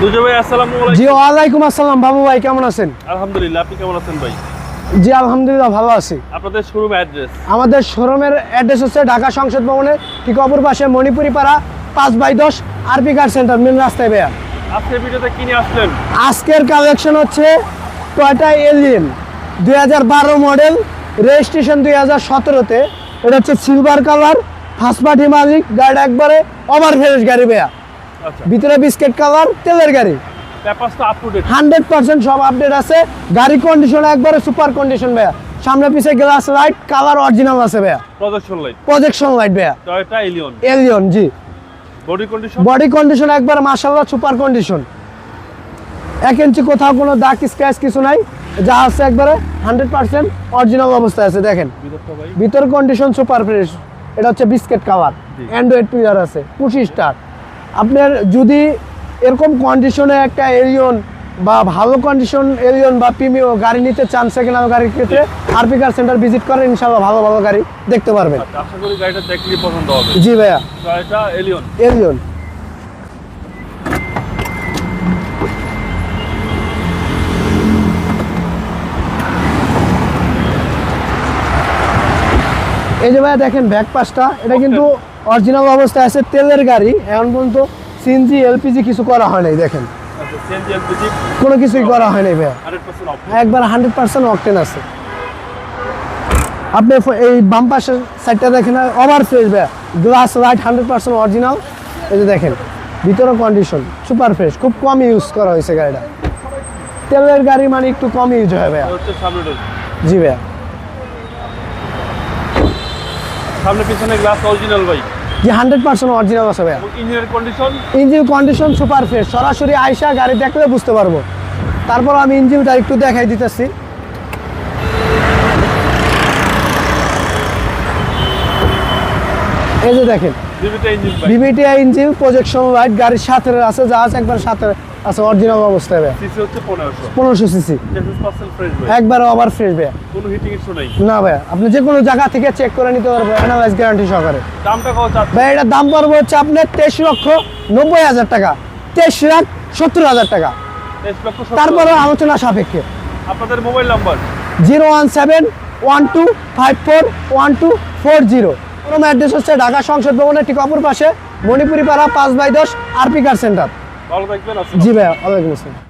দুজো ভাই আসসালামু জি আলাইকুম ওয়ালাইকুম আসসালাম। বাবু ভাই কেমন আছেন? আলহামদুলিল্লাহ আপনি কেমন আছেন ভাই? জি আলহামদুলিল্লাহ ভালো আছি। আপনাদের শোরুম অ্যাড্রেস আমাদের শোরুমের অ্যাড্রেস হচ্ছে ঢাকা সংসদ ভবনের ঠিক অপর পাশে মণিপুরি পাড়া পাঁচ বাই দশ আরপি কার সেন্টার মেন রাস্তায় বেয়া আজকের ভিডিওতে কিনে আসলেন? আজকের কালেকশন হচ্ছে টয়টা এলিয়েন দুই হাজার বারো মডেল রেজিস্ট্রেশন দুই হাজার সতেরোতে। এটা হচ্ছে সিলভার কালার ফার্স্ট পার্টি মালিক গাড়িটা একবারে ওভার ফ্রেশ গাড়ি বেয়া আচ্ছা ভিতরে বিস্কিট কালার তেলের গাড়ি। হান্ড্রেড পার্সেন্ট সব আপডেট আছে। গাড়ি কন্ডিশন একবারে সুপার কন্ডিশন ভাইয়া। সামনে পিছে গ্লাস লাইট কালার অরিজিনাল আছে ভাইয়া। প্রজেকশন লাইট প্রজেকশন লাইট ভাইয়া। Toyota Allion Allion G. Body condition body condition একবার মাশাল্লাহ সুপার কন্ডিশন এক ইঞ্চি কোথাও কোনো দাগ স্ক্র্যাচ কিছু নাই। যা আছে একবারে হান্ড্রেড পার্সেন্ট অরিজিনাল অবস্থায় আছে দেখেন। ভিতর কন্ডিশন সুপার ফ্রেশ এটা হচ্ছে বিস্কেট কালার। অ্যান্ড্রয়েড প্লেয়ার আছে পঁচিশ স্টার আপনার যদি এরকম কন্ডিশনে একটা এরিয়ন বা ভালো কন্ডিশন এরিয়ন বা প্রিমিয় গাড়ি নিতে চান সেকেন্ড হ্যান্ড গাড়ির ক্ষেত্রে আরপি কার সেন্টার ভিজিট করেন ইনশাল্লাহ ভালো ভালো গাড়ি দেখতে পারবেন। আচ্ছা আশা করি গাড়িটা পছন্দ হবে। জি ভাইয়া। এলিয়ন এলিয়ন এই যে ভাইয়া দেখেন ব্যাক পাসটা এটা কিন্তু অরিজিনাল অবস্থায় আছে তেলের গাড়ি। এখন পর্যন্ত সিএনজি এলপিজি কিছু করা হয় নাই দেখেন। আচ্ছা কোনো কিছুই করা হয় নাই ভাইয়া। একবার হান্ড্রেড পার্সেন্ট অকটেন আছে। আপনি এই বাম পাশের সাইডটা দেখেন ওভার ফ্রেশ ভাইয়া। Glass light hundred percent original এই যে দেখেন ভিতরে কন্ডিশন সুপার ফ্রেশ খুব কম ইউজ করা হয়েছে গাড়িটা। তেলের গাড়ি মানে একটু কম ইউজ হয় ভাইয়া। জি ভাইয়া। সামনে পিছনে গ্লাস অরিজিনাল ভাই। জি হান্ড্রেড পার্সেন্ট অরিজিনাল আছে এবং ইঞ্জিনের condition engine condition super fresh সরাসরি আইসা গাড়ি দেখলে বুঝতে পারব। তারপর আমি ইঞ্জিনটা একটু দেখাই দিতেছি। এই যে দেখেন বিবিটিআই ইঞ্জিন প্রজেকশন লাইট গাড়ির সাথে আছে যা আছে একবার সাথে আছে অরিজিনাল অবস্থায় ভাইয়া সিসি হচ্ছে 1500 পনেরোশো সিসি। চেসিস ফ্রেশ ভাই। একবার ওভার ফ্রেশ ভাইয়া। কোনো হিটিং ইস্যু নেই। না ভাইয়া আপনি যে কোনো জায়গা থেকে চেক করে নিতে পারবেন অ্যানালাইজ গ্যারান্টি সহকারে। দামটা কত চাচ্ছেন? ভাই এটার দাম পড়বে হচ্ছে আপনার তেইশ লক্ষ নব্বই হাজার টাকা তেইশ লাখ সত্তর হাজার টাকা। তেইশ লক্ষ সত্তর তারপরে আলোচনা সাপেক্ষে। আপনাদের mobile number zero one seven one two five four one two four zero. প্রথম অ্যাড্রেস হচ্ছে ঢাকা সংসদ ভবনের ঠিক অপর পাশে মণিপুরি পাড়া পাঁচ বাই দশ আরপি কার সেন্টার। ভালো থাকবেন জি ভাইয়া ওয়ালাইকুম আসসালাম।